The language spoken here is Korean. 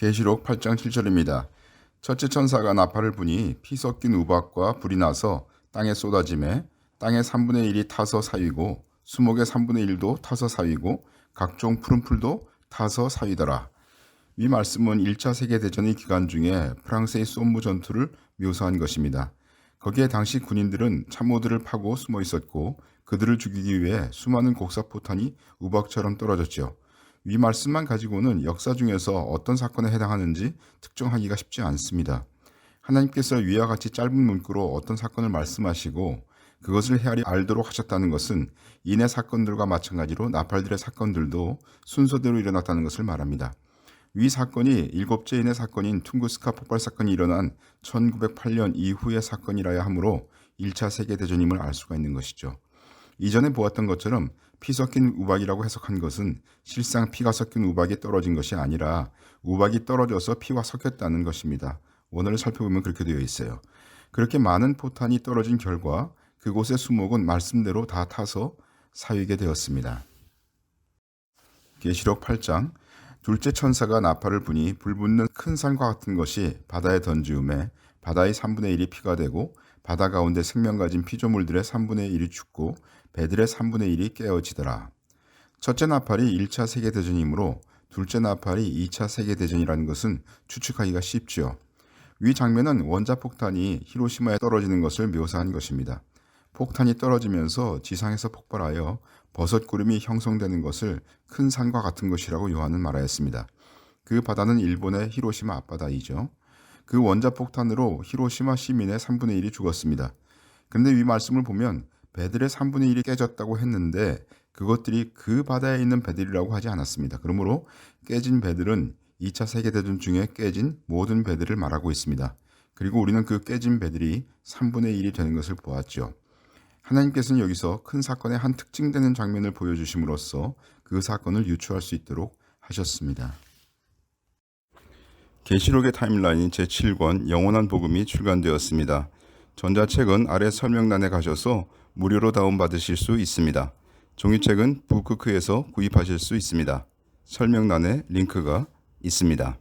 계시록 8장 7절입니다. 첫째 천사가 나팔을 부니 피 섞인 우박과 불이 나서 땅에 쏟아짐에 땅의 3분의 1이 타서 사위고 수목의 3분의 1도 타서 사위고 각종 푸른 풀도 타서 사위더라. 이 말씀은 1차 세계대전의 기간 중에 프랑스의 솜무 전투를 묘사한 것입니다. 거기에 당시 군인들은 참모들을 파고 숨어 있었고 그들을 죽이기 위해 수많은 곡사포탄이 우박처럼 떨어졌죠. 위 말씀만 가지고는 역사 중에서 어떤 사건에 해당하는지 특정하기가 쉽지 않습니다. 하나님께서 위와 같이 짧은 문구로 어떤 사건을 말씀하시고 그것을 헤아리 알도록 하셨다는 것은 이내 사건들과 마찬가지로 나팔들의 사건들도 순서대로 일어났다는 것을 말합니다. 위 사건이 일곱째 인의 사건인 퉁구스카 폭발 사건이 일어난 1908년 이후의 사건이라야 하므로 1차 세계대전임을 알 수가 있는 것이죠. 이전에 보았던 것처럼 피 섞인 우박이라고 해석한 것은 실상 피가 섞인 우박이 떨어진 것이 아니라 우박이 떨어져서 피와 섞였다는 것입니다. 원어를 살펴보면 그렇게 되어 있어요. 그렇게 많은 포탄이 떨어진 결과 그곳의 수목은 말씀대로 다 타서 사위게 되었습니다. 계시록 8장 둘째 천사가 나팔을 부니 불붙는 큰 산과 같은 것이 바다에 던지음에 바다의 3분의 1이 피가 되고 바다 가운데 생명 가진 피조물들의 3분의 1이 죽고 배들의 3분의 1이 깨어지더라. 첫째 나팔이 1차 세계대전이므로 둘째 나팔이 2차 세계대전이라는 것은 추측하기가 쉽지요. 위 장면은 원자폭탄이 히로시마에 떨어지는 것을 묘사한 것입니다. 폭탄이 떨어지면서 지상에서 폭발하여 버섯 구름이 형성되는 것을 큰 산과 같은 것이라고 요한은 말하였습니다. 그 바다는 일본의 히로시마 앞바다이죠. 그 원자폭탄으로 히로시마 시민의 3분의 1이 죽었습니다. 그런데 위 말씀을 보면 배들의 3분의 1이 깨졌다고 했는데 그것들이 그 바다에 있는 배들이라고 하지 않았습니다. 그러므로 깨진 배들은 2차 세계대전 중에 깨진 모든 배들을 말하고 있습니다. 그리고 우리는 그 깨진 배들이 3분의 1이 되는 것을 보았죠. 하나님께서는 여기서 큰 사건의 한 특징되는 장면을 보여주심으로써 그 사건을 유추할 수 있도록 하셨습니다. 계시록의 타임라인 제7권 영원한 복음이 출간되었습니다. 전자책은 아래 설명란에 가셔서 무료로 다운받으실 수 있습니다. 종이책은 북크크에서 구입하실 수 있습니다. 설명란에 링크가 있습니다.